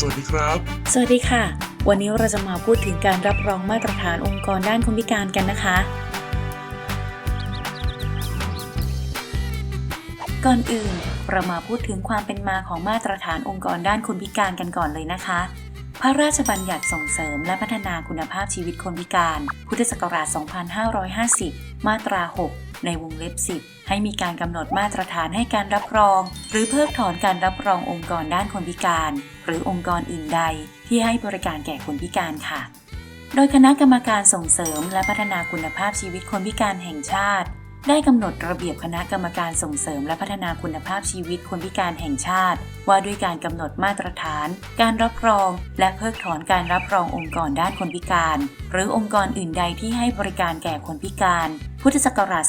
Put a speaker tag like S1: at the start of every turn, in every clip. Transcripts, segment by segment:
S1: สวัสดีครับ
S2: สวัสดีค่ะ วันนี้เราจะมาพูดถึงการรับรองมาตรฐานองค์กรด้านคนพิการกันนะคะ ก่อนอื่นเรามาพูดถึงความเป็นมาของมาตรฐานองค์กรด้านคนพิการกันก่อนเลยนะคะ พระราชบัญญัติส่งเสริมและพัฒนาคุณภาพชีวิตคนพิการ พุทธศักราช 2550 มาตรา 6 ในวงเล็บ 10 ให้มีการกำหนดมาตรฐานให้การรับรอง หรือเพิกถอนการรับรององค์กรด้านคนพิการ หรือองค์กรอื่นใด ที่ให้บริการแก่คนพิการค่ะ โดยคณะกรรมการส่งเสริมและพัฒนาคุณภาพชีวิตคนพิการแห่งชาติ ได้กำหนดระเบียบคณะกรรมการส่งเสริมและพัฒนาคุณภาพชีวิตคนพิการแห่งชาติ ว่าด้วยการกำหนดมาตรฐาน การรับรอง และเพิกถอนการรับรององค์กรด้านคนพิการ หรือองค์กรอื่นใดที่ให้บริการแก่คนพิการ พุทธศักราช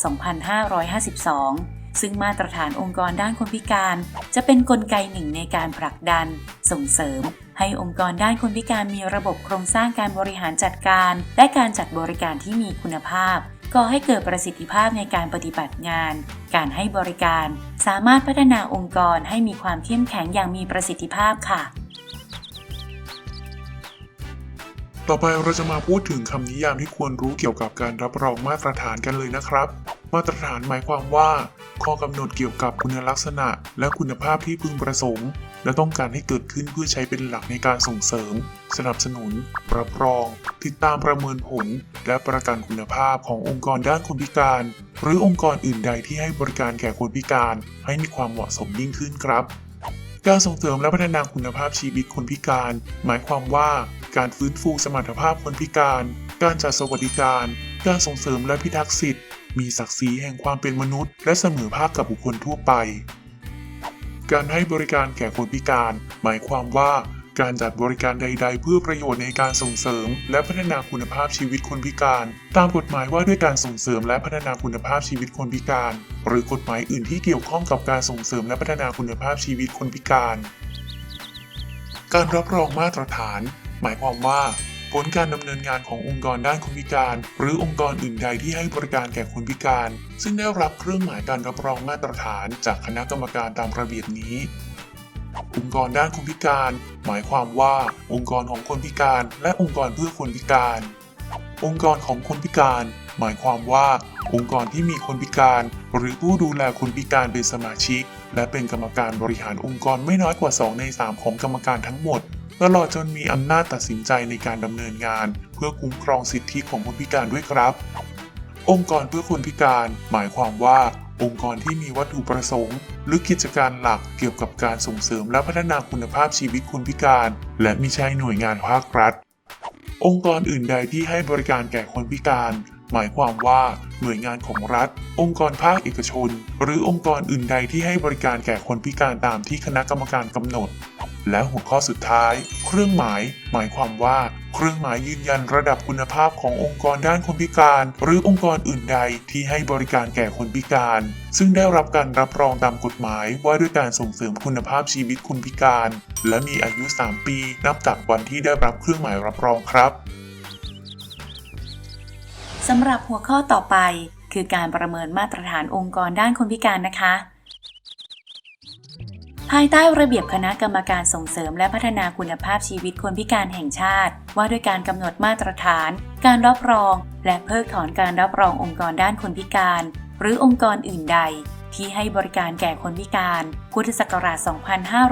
S2: 2552 ซึ่งมาตรฐานองค์กรด้านคนพิการจะเป็นนกลไกหนึ่งในการผลักดัน ส่งเสริม ให้องค์กรด้านคนพิการมีระบบโครงสร้างการบริหารจัดการ และการจัดบริการที่มีคุณภาพก่อให้เกิดประสิทธิภาพในการปฏิบัติงาน การให้บริการ สามารถพัฒนาองค์กรให้มีความเข้มแข็งอย่างมีประสิทธิภาพค่ะ
S1: ต่อไปเราจะมาพูดถึงคำนิยามที่ควรรู้เกี่ยวกับการรับรองมาตรฐานกันเลยนะครับ มาตรฐานหมายความว่า ข้อกำหนดเกี่ยวกับคุณลักษณะ และคุณภาพที่พึงประสงค์ และต้องการให้เกิดขึ้นเพื่อใช้เป็นหลักในการส่งเสริม สนับสนุน รับรอง ติดตามประเมินผล และประกันคุณภาพขององค์กรด้านคนพิการ หรือองค์กรอื่นใดที่ให้บริการแก่คนพิการ ให้มีความเหมาะสมยิ่งขึ้นครับการส่งเสริมและพัฒนาคุณภาพชีวิตคนพิการ หมายความว่า การฟื้นฟูสมรรถภาพคนพิการ การจัดสวัสดิการ การส่งเสริมและพิทักษ์สิทธิ์ มีศักดิ์ศรีแห่งความเป็นมนุษย์ และเสมอภาคกับบุคคลทั่วไป การให้บริการแก่คนพิการ หมายความว่าการจัดบริการใด ๆ เพื่อประโยชน์ในการส่งเสริม และพัฒนาคุณภาพชีวิตคนพิการ ตามกฎหมายว่าด้วยการส่งเสริมและพัฒนาคุณภาพชีวิตคนพิการ หรือกฎหมายอื่นที่เกี่ยวข้องกับการส่งเสริมและพัฒนาคุณภาพชีวิตคนพิการ การรับรองมาตรฐาน หมายความว่า ผลการดำเนินงานขององค์กรด้านคนพิการ หรือองค์กรอื่นใดที่ให้บริการแก่คนพิการ ซึ่งได้รับเครื่องหมายการรับรองมาตรฐานจากคณะกรรมการตามระเบียบนี้องค์กรด้านคนพิการ หมายความว่าองค์กรของคนพิการ และองค์กรเพื่อคนพิการ องค์กรของคนพิการ หมายความว่า องค์กรที่มีคนพิการ หรือผู้ดูแลคนพิการเป็นสมาชิก และเป็นกรรมการบริหารองค์กรไม่น้อยกว่า 2 ใน 3 ของกรรมการทั้งหมด ตลอดจนมีอำนาจตัดสินใจในการดำเนินงาน เพื่อคุ้มครองสิทธิของคนพิการด้วยครับ องค์กรเพื่อคนพิการ หมายความว่า องค์กรที่มีวัตถุประสงค์ หรือกิจการหลักเกี่ยวกับการส่งเสริมและพัฒนาคุณภาพชีวิตคนพิการ และมิใช่หน่วยงานภาครัฐ องค์กรอื่นใดที่ให้บริการแก่คนพิการหมายความว่าหน่วยงานของรัฐ องค์กรภาคเอกชน หรือองค์กรอื่นใดที่ให้บริการแก่คนพิการตามที่คณะกรรมการกำหนด และหัวข้อสุดท้าย เครื่องหมาย หมายความว่า เครื่องหมายยืนยันระดับคุณภาพขององค์กรด้านคนพิการ หรือองค์กรอื่นใดที่ให้บริการแก่คนพิการ ซึ่งได้รับการรับรองตามกฎหมายว่าด้วยการส่งเสริมคุณภาพชีวิตคนพิการ และมีอายุ 3 ปีนับจากวันที่ได้รับเครื่องหมายรับรองครับ
S2: สำหรับหัวข้อต่อไป คือการประเมินมาตรฐานองค์กรด้านคนพิการนะคะ ภายใต้ระเบียบคณะกรรมการส่งเสริมและพัฒนาคุณภาพชีวิตคนพิการแห่งชาติ ว่าด้วยการกำหนดมาตรฐาน การรับรอง และเพิกถอนการรับรององค์กรด้านคนพิการ หรือองค์กรอื่นใด ที่ให้บริการแก่คนพิการ พุทธศักราช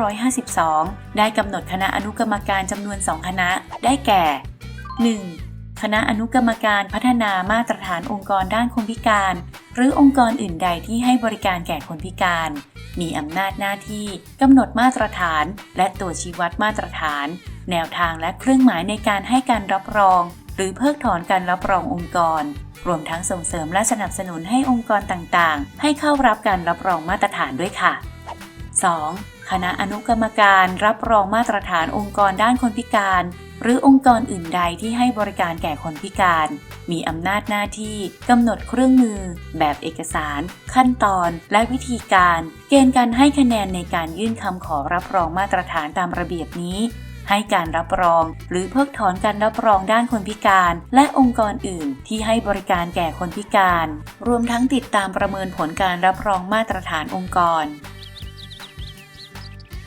S2: 2552 ได้กำหนดคณะอนุกรรมการจำนวน 2 คณะ ได้แก่ 1. คณะอนุกรรมการพัฒนามาตรฐานองค์กรด้านคนพิการ หรือองค์กรอื่นใดที่ให้บริการแก่คนพิการ มีอำนาจหน้าที่กำหนดมาตรฐาน และตัวชี้วัดมาตรฐาน แนวทางและเครื่องหมายในการให้การรับรอง หรือเพิกถอนการรับรององค์กร รวมทั้งส่งเสริมและสนับสนุนให้องค์กรต่างๆ ให้เข้ารับการรับรองมาตรฐานด้วยค่ะ 2. คณะอนุกรรมการรับรองมาตรฐานองค์กรด้านคนพิการ หรือองค์กรอื่นใดที่ให้บริการแก่คนพิการ มีอำนาจหน้าที่กำหนดเครื่องมือ แบบเอกสาร ขั้นตอน และวิธีการ เกณฑ์การให้คะแนนในการยื่นคำขอรับรองมาตรฐานตามระเบียบนี้ ให้การรับรอง หรือเพิกถอนการรับรองด้านคนพิการ และองค์กรอื่นที่ให้บริการแก่คนพิการ รวมทั้งติดตามประเมินผลการรับรองมาตรฐานองค์กร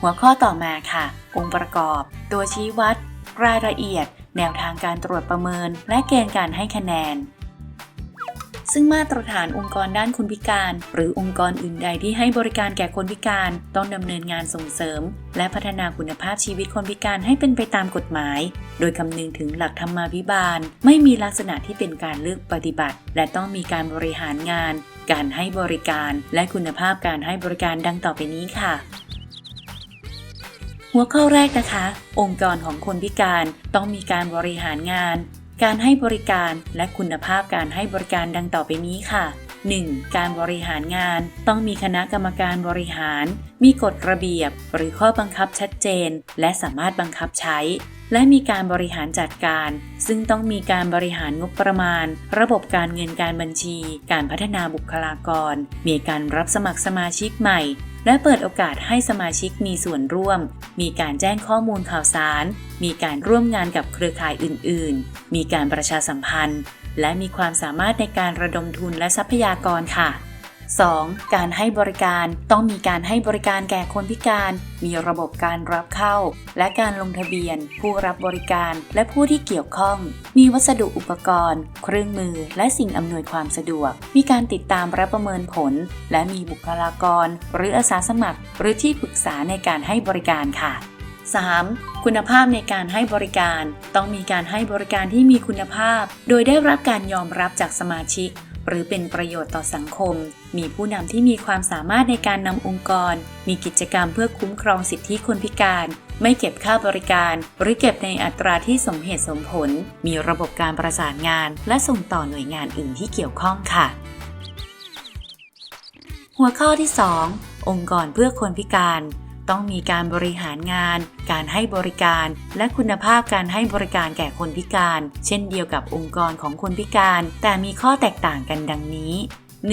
S2: หัวข้อต่อมาค่ะ องค์ประกอบ ตัวชี้วัด รายละเอียด แนวทางการตรวจประเมิน และเกณฑ์การให้คะแนน ซึ่งมาตรฐานองค์กรด้านคนพิการ หรือองค์กรอื่นใดที่ให้บริการแก่คนพิการ ต้องดำเนินงานส่งเสริม และพัฒนาคุณภาพชีวิตคนพิการให้เป็นไปตามกฎหมาย โดยคำนึงถึงหลักธรรมาภิบาล ไม่มีลักษณะที่เป็นการเลือกปฏิบัติ และต้องมีการบริหารงาน การให้บริการ และคุณภาพการให้บริการดังต่อไปนี้ค่ะ หัวข้อแรกนะคะ องค์กรของคนพิการต้องมีการบริหารงาน การให้บริการและคุณภาพการให้บริการดังต่อไปนี้ค่ะ 1. การบริหารงานต้องมีคณะกรรมการบริหาร มีกฎระเบียบ หรือข้อบังคับชัดเจน และสามารถบังคับใช้ และมีการบริหารจัดการ ซึ่งต้องมีการบริหารงบประมาณ ระบบการเงินการบัญชี การพัฒนาบุคลากร มีการรับสมัครสมาชิกใหม่ และเปิดโอกาสให้สมาชิกมีส่วนร่วม มีการแจ้งข้อมูลข่าวสาร มีการร่วมงานกับเครือข่ายอื่น ๆ มีการประชาสัมพันธ์ และมีความสามารถในการระดมทุนและทรัพยากรค่ะ 2. การให้บริการต้องมีการให้บริการแก่คนพิการ มีระบบการรับเข้า และการลงทะเบียน ผู้รับบริการและผู้ที่เกี่ยวข้อง มีวัสดุอุปกรณ์ เครื่องมือ และสิ่งอำนวยความสะดวก มีการติดตามและประเมินผล และมีบุคลากร หรืออาสาสมัคร หรือที่ปรึกษาในการให้บริการค่ะ 3. คุณภาพในการให้บริการ ต้องมีการให้บริการที่มีคุณภาพ โดยได้รับการยอมรับจากสมาชิก หรือเป็นประโยชน์ต่อสังคม มีผู้นำที่มีความสามารถในการนำองค์กร มีกิจกรรมเพื่อคุ้มครองสิทธิคนพิการ ไม่เก็บค่าบริการ หรือเก็บในอัตราที่สมเหตุสมผล มีระบบการประสานงาน และส่งต่อหน่วยงานอื่นที่เกี่ยวข้องค่ะ หัวข้อที่ 2 องค์กรเพื่อคนพิการ ต้องมีการบริหารงาน การให้บริการ และคุณภาพการให้บริการแก่คนพิการ เช่นเดียวกับองค์กรของคนพิการ แต่มีข้อแตกต่างกันดังนี้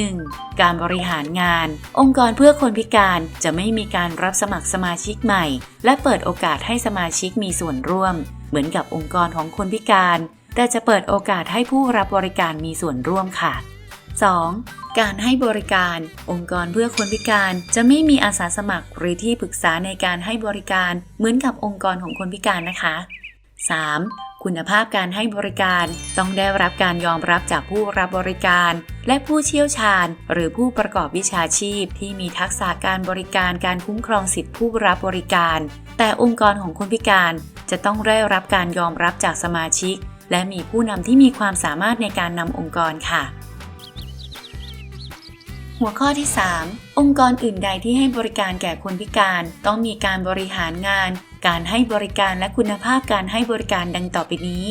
S2: 1. การบริหารงาน องค์กรเพื่อคนพิการจะไม่มีการรับสมัครสมาชิกใหม่ และเปิดโอกาสให้สมาชิกมีส่วนร่วม เหมือนกับองค์กรของคนพิการ แต่จะเปิดโอกาสให้ผู้รับบริการมีส่วนร่วมค่ะ 2. การให้บริการ องค์กรเพื่อคนพิการจะไม่มีอาสาสมัครหรือที่ปรึกษาในการให้บริการเหมือนกับองค์กรของคนพิการนะคะ 3. คุณภาพการให้บริการต้องได้รับการยอมรับจากผู้รับบริการ และผู้เชี่ยวชาญ หรือผู้ประกอบวิชาชีพ ที่มีทักษะการบริการการคุ้มครองสิทธิผู้รับบริการ แต่องค์กรของคนพิการจะต้องได้รับการยอมรับจากสมาชิก และมีผู้นำที่มีความสามารถในการนำองค์กรค่ะ หัวข้อที่ 3 องค์กรอื่นใดที่ให้บริการแก่คนพิการ ต้องมีการบริหารงาน การให้บริการและคุณภาพการให้บริการดังต่อไปนี้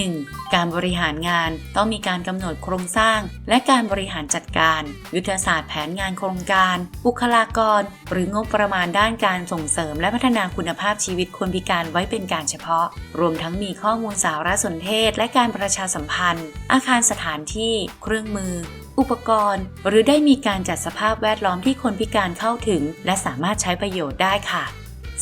S2: 1. การบริหารงานต้องมีการกำหนดโครงสร้าง และการบริหารจัดการ ยุทธศาสตร์แผนงานโครงการ บุคลากร หรืองบประมาณด้านการส่งเสริม และพัฒนาคุณภาพชีวิตคนพิการไว้เป็นการเฉพาะ รวมทั้งมีข้อมูลสารสนเทศ และการประชาสัมพันธ์ อาคารสถานที่ เครื่องมืออุปกรณ์ หรือได้มีการจัดสภาพแวดล้อมที่คนพิการเข้าถึง และสามารถใช้ประโยชน์ได้ค่ะ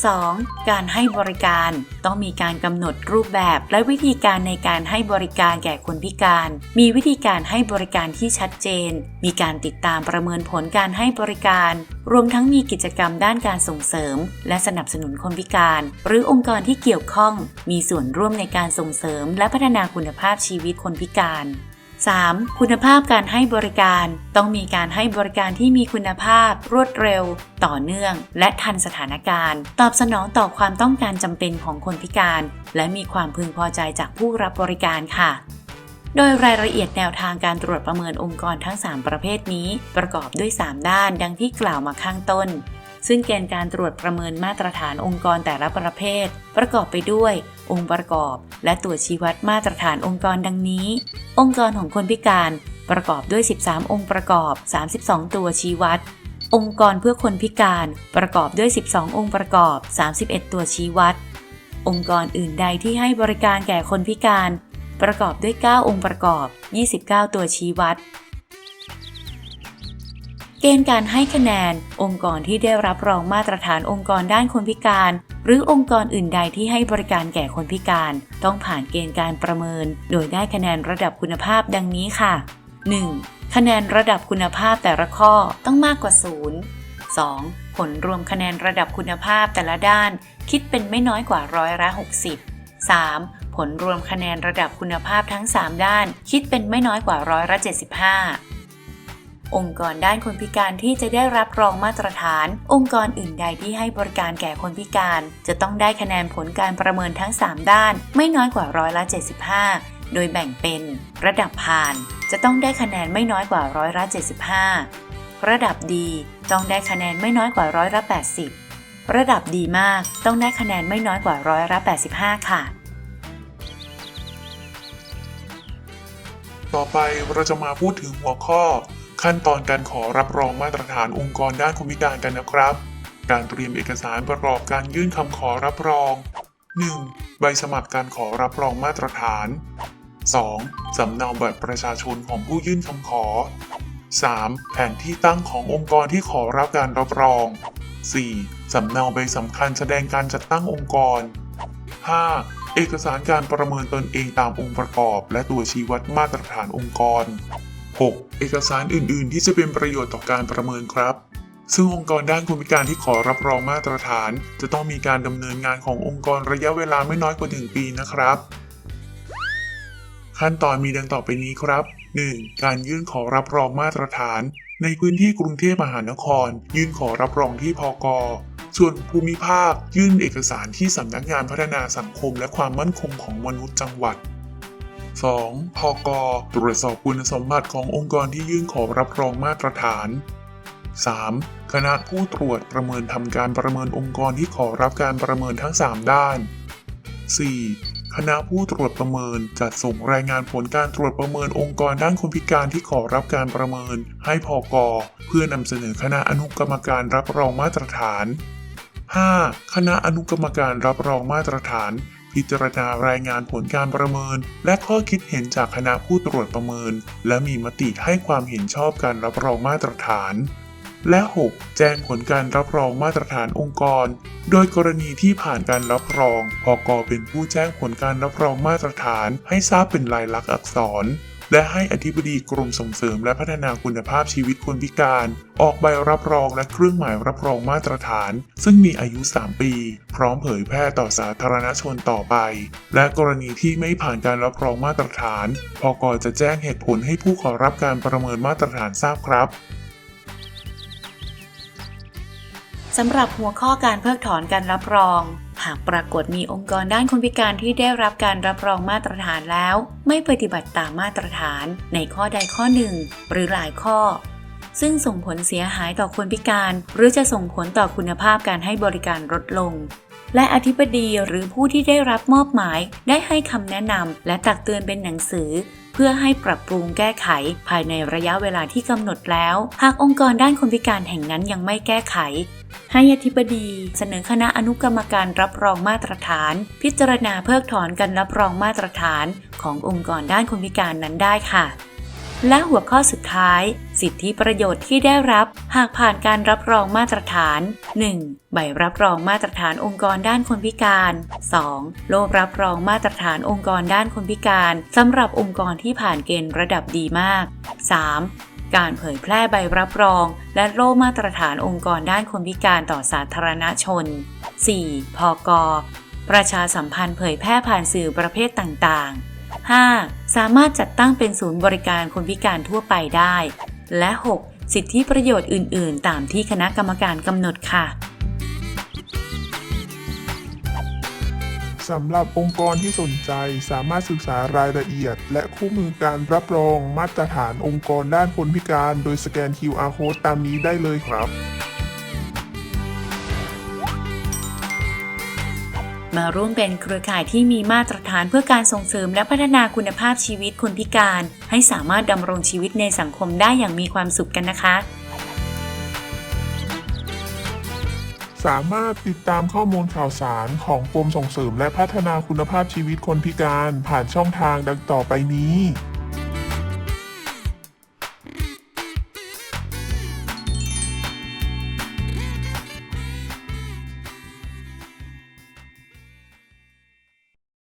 S2: 2. การให้บริการต้องมีการกำหนดรูปแบบและวิธีการในการให้บริการแก่คนพิการ มีวิธีการให้บริการที่ชัดเจน มีการติดตามประเมินผลการให้บริการ รวมทั้งมีกิจกรรมด้านการส่งเสริม และสนับสนุนคนพิการ หรือองค์กรที่เกี่ยวข้อง มีส่วนร่วมในการส่งเสริม และพัฒนาคุณภาพชีวิตคนพิการ 3. คุณภาพการให้บริการ ต้องมีการให้บริการที่มีคุณภาพ รวดเร็ว ต่อเนื่อง และทันสถานการณ์ ตอบสนองต่อความต้องการจำเป็นของคนพิการ และมีความพึงพอใจจากผู้รับบริการค่ะ โดยรายละเอียดแนวทางการตรวจประเมินองค์กรทั้ง 3 ประเภทนี้ ประกอบด้วย 3 ด้านดังที่กล่าวมาข้างต้น ซึ่งเกณฑ์การตรวจประเมินมาตรฐานองค์กรแต่ละประเภท ประกอบไปด้วย องค์ประกอบ และตัวชี้วัดมาตรฐานองค์กรดังนี้ องค์กรของคนพิการประกอบด้วย 13 องค์ประกอบ 32 ตัวชี้วัด องค์กรเพื่อคนพิการประกอบด้วย 12 องค์ประกอบ 31 ตัวชี้วัด องค์กรอื่นใดที่ให้บริการแก่คนพิการ ประกอบด้วย 9 องค์ประกอบ 29 ตัวชี้วัด ณฑ์การให้คะแนน องค์กรที่ได้รับรองมาตรฐานองค์กรด้านคนพิการ หรือองค์กรอื่นใดที่ให้บริการแก่คนพิการ ต้องผ่านเกณฑ์การประเมิน โดยได้คะแนนระดับคุณภาพดังนี้ค่ะ 1. คะแนนระดับคุณภาพแต่ละข้อต้องมากกว่า 0 2. ผลรวมคะแนนระดับคุณภาพแต่ละด้าน คิดเป็นไม่น้อยกว่าร้อยละ60 3. ผลรวมคะแนนระดับคุณภาพทั้ง 3 ด้าน คิดเป็นไม่น้อยกว่าร้อยละ75 องค์กรด้านคนพิการที่จะได้รับรองมาตรฐาน องค์กรอื่นใดที่ให้บริการแก่คนพิการ จะต้องได้คะแนนผลการประเมินทั้ง 3 ด้าน ไม่น้อยกว่าร้อยละ 75 โดยแบ่งเป็นระดับผ่าน จะต้องได้คะแนนไม่น้อยกว่าร้อยละ 75 ระดับดีต้องได้คะแนนไม่น้อยกว่าร้อยละ 80 ระดับดีมากต้องได้คะแนนไม่น้อยกว่าร้อยละ 85 ค่ะ
S1: ต่อไปเราจะมาพูดถึงหัวข้อ ขั้นตอนการขอรับรองมาตรฐานองค์กรด้านคนพิการกันนะครับ การเตรียมเอกสารประกอบการยื่นคำขอรับรอง 1. ใบสมัครการขอรับรองมาตรฐาน 2. สำเนาบัตรประชาชนของผู้ยื่นคำขอ 3. แผนที่ตั้งขององค์กรที่ขอรับการรับรอง 4. สำเนาใบสำคัญแสดงการจัดตั้งองค์กร 5. เอกสารการประเมินตนเองตามองค์ประกอบ และตัวชี้วัดมาตรฐานองค์กร 6. เอกสารอื่น ๆ ที่จะเป็นประโยชน์ต่อการประเมินครับ ซึ่งองค์กรด้านคนพิการที่ขอรับรองมาตรฐาน จะต้องมีการดำเนินงานขององค์กรระยะเวลาไม่น้อยกว่า 1 ปีนะครับ ขั้นตอนมีดังต่อไปนี้ครับ 1. การยื่นขอรับรองมาตรฐาน ในพื้นที่กรุงเทพมหานคร ยื่นขอรับรองที่พกส่วนภูมิภาค ยื่นเอกสารที่สำนักงานพัฒนาสังคม และความมั่นคงของมนุษย์จังหวัด 2. พกตรวจสอบคุณสมบัติขององค์กรที่ยื่นขอรับรองมาตรฐาน 3. คณะผู้ตรวจประเมินทำการประเมินองค์กรที่ขอรับการประเมินทั้ง 3 ด้าน 4. คณะผู้ตรวจประเมินจัดส่งรายงานผลการตรวจประเมินองค์กรด้านคนพิการที่ขอรับการประเมิน ให้พกเพื่อนำเสนอคณะอนุกรรมการรับรองมาตรฐาน 5. คณะอนุกรรมการรับรองมาตรฐาน พิจารณารายงานผลการประเมิน และข้อคิดเห็นจากคณะผู้ตรวจประเมิน และมีมติให้ความเห็นชอบการรับรองมาตรฐาน และ 6. แจ้งผลการรับรองมาตรฐานองค์กร โดยกรณีที่ผ่านการรับรองพกเป็นผู้แจ้งผลการรับรองมาตรฐาน ให้ทราบเป็นลายลักษณ์อักษร และให้อธิบดีกรมส่งเสริมและพัฒนาคุณภาพชีวิตคนพิการ ออกใบรับรองและเครื่องหมายรับรองมาตรฐาน ซึ่งมีอายุ 3 ปี พร้อมเผยแพร่ต่อสาธารณชนต่อไป และกรณีที่ไม่ผ่านการรับรองมาตรฐานพอกอจะแจ้งเหตุผลให้ผู้ขอรับการประเมินมาตรฐานทราบครับ
S2: สำหรับหัวข้อการเพิกถอนการรับรอง หากปรากฏมีองค์กรด้านคนพิการที่ได้รับการรับรองมาตรฐานแล้ว ไม่ปฏิบัติตามมาตรฐานในข้อใดข้อหนึ่ง หรือหลายข้อ ซึ่งส่งผลเสียหายต่อคนพิการ หรือจะส่งผลต่อคุณภาพการให้บริการลดลงและอธิบดีหรือผู้ที่ได้รับมอบหมายได้ให้คำแนะนำและตักเตือนเป็นหนังสือ เพื่อให้ปรับปรุงแก้ไขภายในระยะเวลาที่กำหนดแล้ว หากองค์กรด้านคนพิการแห่งนั้นยังไม่แก้ไข ให้อธิบดีเสนอคณะอนุกรรมการรับรองมาตรฐาน พิจารณาเพิกถอนการรับรองมาตรฐานขององค์กรด้านคนพิการนั้นได้ค่ะ และหัวข้อสุดท้าย สิทธิประโยชน์ที่ได้รับ หากผ่านการรับรองมาตรฐาน 1. ใบรับรองมาตรฐานองค์กรด้านคนพิการ 2. โลกรับรองมาตรฐานองค์กรด้านคนพิการสำหรับองค์กรที่ผ่านเกณฑ์ระดับดีมาก 3. การเผยแพร่ใบรับรอง และโล่มาตรฐานองค์กรด้านคนพิการต่อสาธารณชน 4. พก ประชาสัมพันธ์เผยแพร่ผ่านสื่อประเภทต่างๆ 5. สามารถจัดตั้งเป็นศูนย์บริการคนพิการทั่วไปได้ และ 6. สิทธิประโยชน์อื่น ๆ ตามที่คณะกรรมการกำหนดค่ะ
S3: สำหรับองค์กรที่สนใจสามารถศึกษารายละเอียด และคู่มือการรับรองมาตรฐานองค์กรด้านคนพิการ โดยสแกน QR code ตามนี้ได้เลยครับ
S2: มาร่วมเป็นเครือข่ายที่มีมาตรฐานเพื่อการส่งเสริมและพัฒนาคุณภาพชีวิตคนพิการ ให้สามารถดำรงชีวิตในสังคมได้อย่างมีความสุขกันนะคะ
S3: สามารถติดตามข้อมูลข่าวสารของกรมส่งเสริมและพัฒนาคุณภาพชีวิตคนพิการผ่านช่องทางดังต่อไปนี้